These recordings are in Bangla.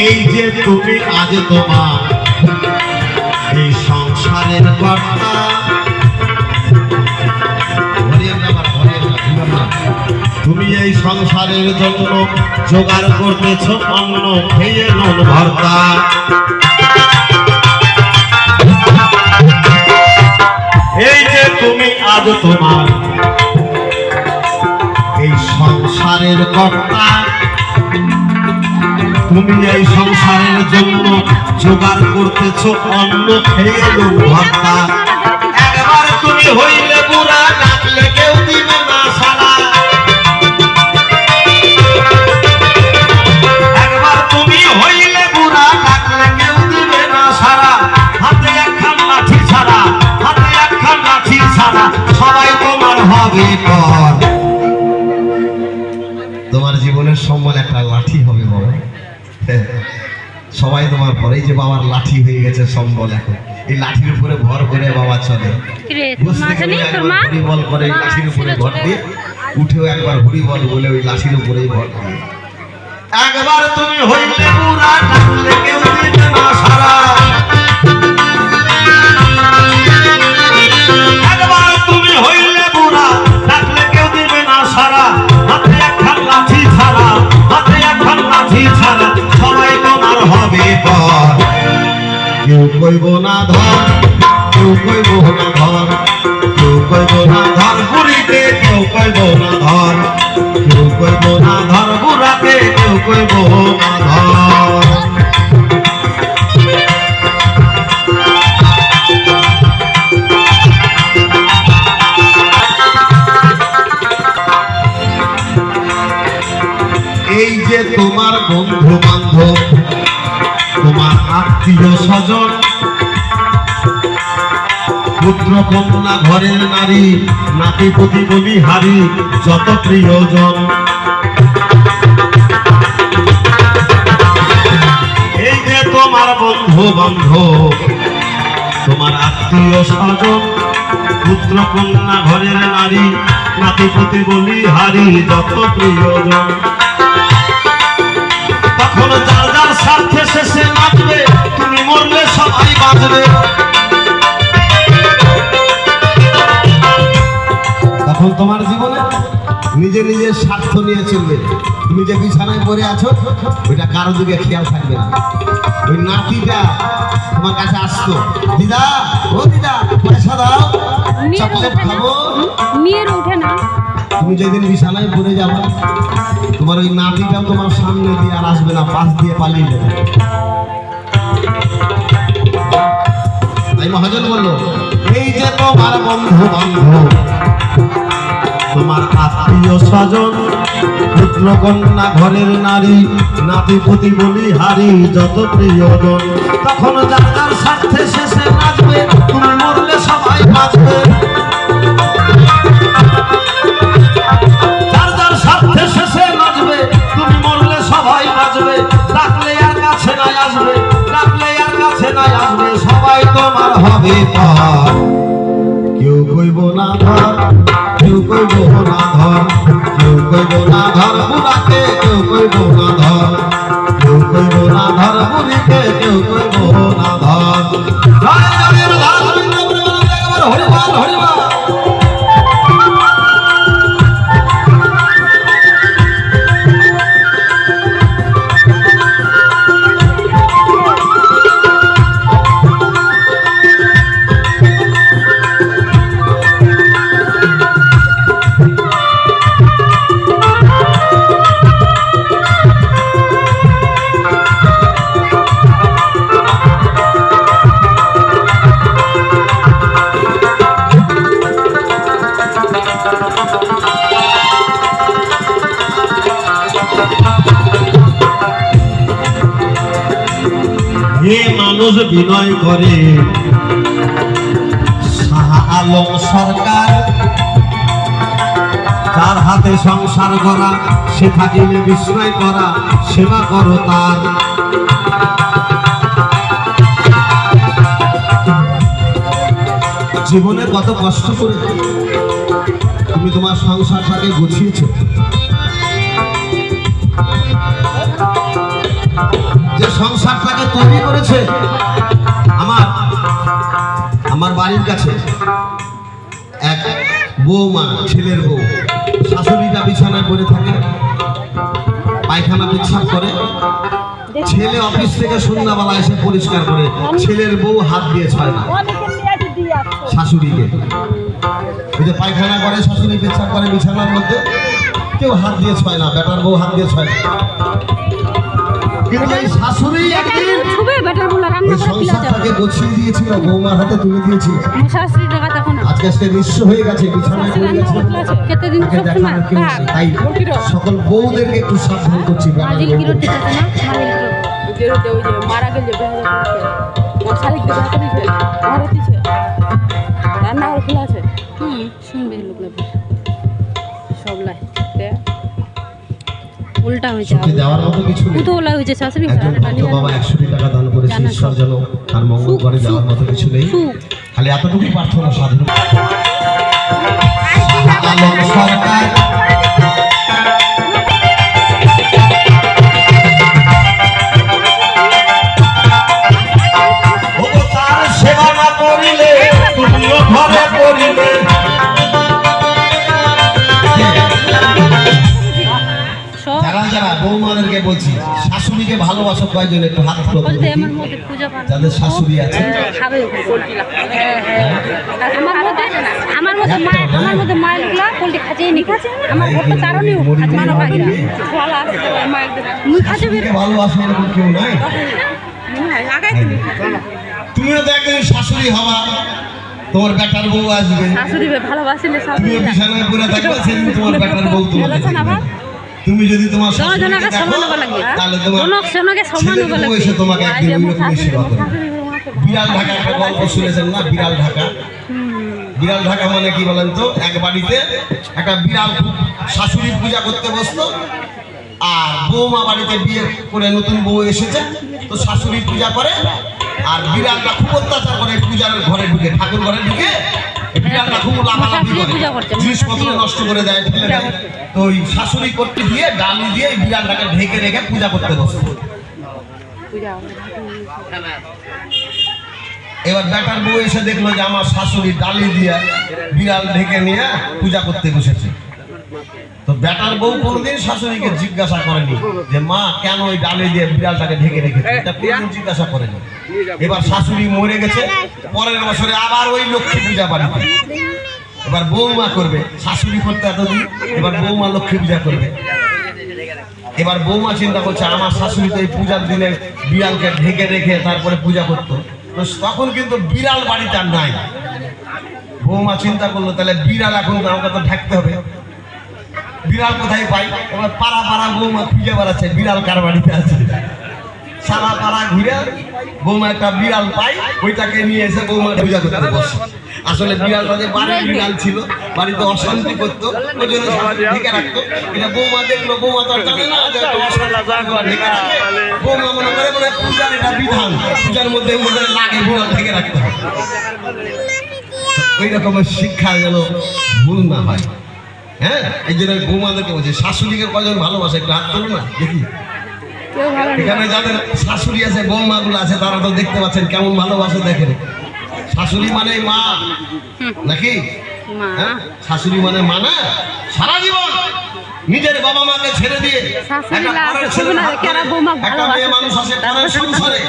এই যে তুমি আজ তোমার এই সংসারের কর্তা। তুমি এই সংসারের জন্য জোগাড় করতেছ, অন্ন খেয়ে নুন ভর্তা এই যে তুমি আজ তোমার এই সংসারের কর্তা তুমি এই সংসারের জন্য জোগাড় করতেছ অন্য খেয়ে ভর্তা একবার তুমি হইলে বুড়া, ডাকলে কেউ দিবে না সারা। তোমার পরে যে বাবার লাঠি হয়ে গেছে সম্বল এখন। এই লাঠির উপরে ভর করে বাবা চলে। হরিবল করে লাঠির উপরে ভর দিয়ে উঠেও একবার হরিবল বলে ওই লাঠির উপরেই ভর দিয়ে। একবার তুমি হইলে পুরা সারা। স্বজন পুত্র কন্যা ঘরের নারী, নাতি পুতি বলি হারি, যত প্রিয়জন। এই যে তোমার বন্ধু বান্ধব, তোমার আত্মীয় স্বজন, পুত্র কন্যা ঘরের নারী, নাতি পুতি বলি হারি, যত প্রিয়জন। তখন যার যার স্বার্থে শেষে নাচবে মরলে সবাই বাঁচবে। তখন তোমার জীবনে নিজে নিজের স্বার্থ নিয়ে চলবে। তুমি যে বিছানায় পড়ে আছো ওইটা কারও দিকে খেয়াল থাকবে না। ওই নাতিটা তোমার কাছে আসতো। দিদা ও দিদা পয়সা দাও চকলেট খাব। মেয়ের ওঠে না। তুমি যেদিন বিছানায় পড়ে যাবে তোমার ওই নাতিটাও তোমার সামনে দিয়ে আর আসবে না পাশ দিয়ে পালিয়ে যাবে। তাই মহাজন বলল, এই যে তোমার বন্ধু বান্ধব, তোমার আত্মীয় স্বজন পুত্র কন্যা ঘরের নারী, নাতি পুতি বলি হারি যত প্রিয়জন, তখন যার যার স্বার্থে শেষে নাচবে তুমি মরলে সবাই বাঁচবে। হবে পার কেউ কইব না ধর কেউ কইব না ধর কেউ কইব কেউ মানুষ বিনয় করে আলম সরকার, যার হাতে সংসার করা, সে থাকিলে বিস্ময় করা, সেবা করো তার। জীবনে কত কষ্ট করে তুমি তোমার সংসারটাকে গুছিয়েছো। যে সংসারটাকে তৈরি করেছে আমার আমার বাড়ির কাছে, এক বৌমা, ছেলের বউ শাশুড়িটা বিছানায় পড়ে থাকে, পায়খানা পেচ্ছাপ করে। ছেলে অফিস থেকে সন্ধ্যাবেলা এসে পরিষ্কার করে, ছেলের বউ হাত দিয়ে ছয় না, শাশুড়িকে। ওই যে পায়খানা করে, শাশুড়ি পেচ্ছাপ করে বিছানার মধ্যে, কেউ হাত দিয়ে ছয় না, বেটার বউ হাত দিয়ে ছয় না। কিন্তু এই শাশুড়ি একদিন ছুবে বেটার বলে রান্না করে পিলা যাবে সংসারটাকে দিয়েছিল বৌমার হাতে তুলে দিয়েছিল। শাশুড়ি টাকা তখন আজকে সে নিঃস্ব হয়ে গেছে বিছানায় পড়ে গেছে। কেতে দিন সব সময়। তাই সকল বউদেরকে একটু সাবধান করছি বেটার কি। রোটি না? মালিল কি রোটি ওই যে মারা গেলে শালিক দিয়ে হাতে দিছে ঘরে রান্না ঘর খোলা আছে হুম উল্টা হয়েছে সত্যি দেওয়ার মতো কিছু নেই। কুতো ওলা হয়েছে শাশুড়ি একজন ভক্ত বাবা একশো টাকা দান করেছে ঈশ্বর যেন তার মঙ্গল করে যাওয়ার মতো কিছু নেই। খালি এতটুকু প্রার্থনা সাধু যারা যারা বৌমাদেরকে বলছি শাশুড়িকে ভালোবাসো কয়জন? একটু হাত তুলো তো বলতে দেখি। আমার মধ্যে পূজা পান। যাদের শাশুড়ি আছে। খাবে আমার মধ্যে আমার মধ্যে মা আমার মধ্যে মায়েরগুলা পোল্ট্রি খাচ্ছেই নি আমার ঘরটা কারণেই মুড়ি মানো ভালোবাসে এরকম কেউ নাই? তুমিও তো একদিন শাশুড়ি হবা। তোমার বেটার বউ আসবে। শাশুড়ি ভালোবাসিলে শাশুড়ি তুমিও বিছানায় পড়ে থাকবে সেদিন তোমার বেটার বউ। আবার? তুমি যদি তোমার সমান হবা লাগবে। তাহলে তোমার জনক জনকে সমান ছেলের হবা বউ লাগবে। এসে তোমাকে একদিন ওইরকম সেবা করবে। বিড়াল ঢাকা একটা গল্প শুনেছেন না? বিড়াল ঢাকা। বিড়াল ঢাকা মানে কি বলেন তো? এক বাড়িতে একটা বিড়াল খুব শাশুড়ি পূজা করতে বসতো আর বৌমা বাড়িতে বিয়ে করে নতুন বউ এসেছে তো শাশুড়ি পূজা করে আর বিড়ালটা খুব অত্যাচার করে পূজার ঘরে ঢুকে ঠাকুর ঘরে ঢুকে শাশুড়ি করে। পূজা করছে, জিনিসপত্র নষ্ট করে দেয় ফেলে দেয় তো ওই শাশুড়ি করতে দিয়ে ডালি দিয়ে বিড়ালটাকে ঢেকে রেখে পূজা করতে এবার বেটার বউ এসে দেখল যে আমার শাশুড়ি ডালি দিয়ে বিড়াল ঢেকে নিয়ে পূজা করতে বসেছে। তো বেটার বউ কোনোদিন শাশুড়িকে জিজ্ঞাসা করেনি যে মা কেন ওই ডালে দিয়ে বিড়ালটাকে ঢেকে রেখেছে এটা কোনোদিন জিজ্ঞাসা করেনি। এবার শাশুড়ি মরে গেছে পরের বছরে আবার ওই লক্ষ্মী পূজা বাড়িতে এবার বৌমা করবে শাশুড়ি করতে এতদিন এবার বৌমা লক্ষ্মী পূজা করবে। এবার বৌমা চিন্তা করছে আমার শাশুড়ি তো এই পূজার দিনে বিড়ালকে ঢেকে রেখে তারপরে পূজা করতো। তো তখন কিন্তু বিড়াল বাড়িতে আর নাই। বৌমা চিন্তা করল তাহলে বিড়াল এখন আমাকে তো ঢাকতে হবে। বিড়াল কোথায় পাই? এবার পাড়া পাড়া বৌমা খুঁজে বেড়াচ্ছে, বিড়াল কার বাড়িতে আছে? সারা পাড়া ঘুরে বৌমা একটা বিড়াল পাই, ওইটাকে নিয়ে এসে বৌমা পূজা করতে বসে। আসলে বিড়ালটা যে বাড়ির বিড়াল ছিল, বাড়িতে অশান্তি করতো, ওই জন্য সবাই ঢেকে রাখতো। এটা বৌমা দেখল, বৌমা তো জানে না যে। বৌমা মনে করে মানে পূজার এটা বিধান, পূজার মধ্যে মধ্যে লাগে বিড়াল ঢেকে রাখতে। ওই রকমের শিক্ষা যেন ভুল না হয়। হ্যাঁ? এই জন্য আমি বৌমাদেরকে বলছি শাশুড়িকে কজন ভালোবাসে? একটু হাত তোলো না দেখি। এখানে যাদের শাশুড়ি আছে বৌমাগুলো আছে তারা তো দেখতে পাচ্ছেন কেমন ভালোবাসে দেখেন। শাশুড়ি মানে মা নাকি? হ্যাঁ? শাশুড়ি মানে মা না? সারা জীবন নিজের বাবা মাকে ছেড়ে দিয়ে একটা মেয়ে মানুষ আছে পরের সংসারে।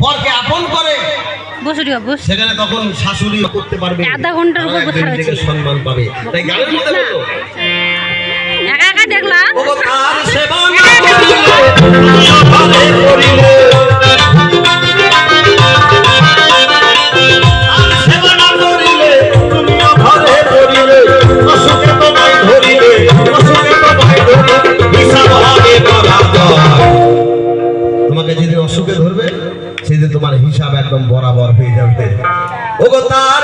পরকে আপন করে। বসে দিও সেখানে তখন শাশুড়ি করতে পারবে আধা ঘণ্টার উপর বসে রয়েছে। সম্মান পাবে। তাই গানের মধ্যে বলো। একা একা দেখলাম। ও তার সেবা না করিলে, সাহেব একদম বরাবর হয়ে যাবে। ওগো তার